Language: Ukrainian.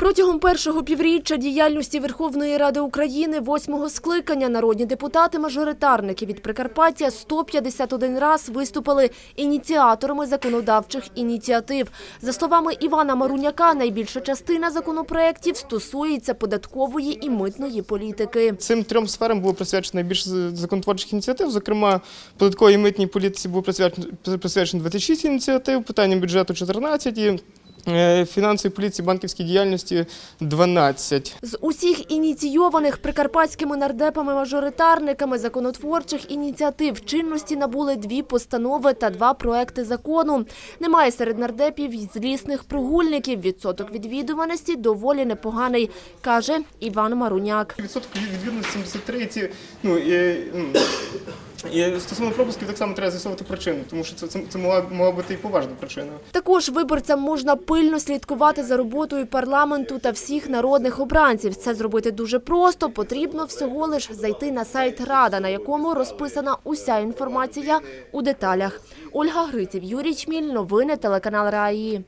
Протягом першого півріччя діяльності Верховної Ради України восьмого скликання народні депутати-мажоритарники від Прикарпаття 151 раз виступили ініціаторами законодавчих ініціатив. За словами Івана Маруняка, найбільша частина законопроєктів стосується податкової і митної політики. Цим трьом сферам було присвячено найбільше законотворчих ініціатив. Зокрема, податковій і митній політиці було присвячено, присвячено 26 ініціатив, питанням бюджету 14 і е, фінансовій поліції, банківській діяльності 12. З усіх ініційованих прикарпатськими нардепами-мажоритарниками законотворчих ініціатив чинності набули дві постанови та два проекти закону. Немає серед нардепів й злісних прогульників. Відсоток відвідуваності доволі непоганий, каже Іван Маруняк. Відсоток відвідності 73 ну, і, і стосовно пропусків так само треба з'ясовувати причину, тому що це, це, це могла, могла бути і поважна причина. Також виборцям можна пильно слідкувати за роботою парламенту та всіх народних обранців. Це зробити дуже просто. Потрібно всього лиш зайти на сайт Рада, на якому розписана уся інформація у деталях. Ольга Гриців, Юрій Чміль, новини телеканал Раї.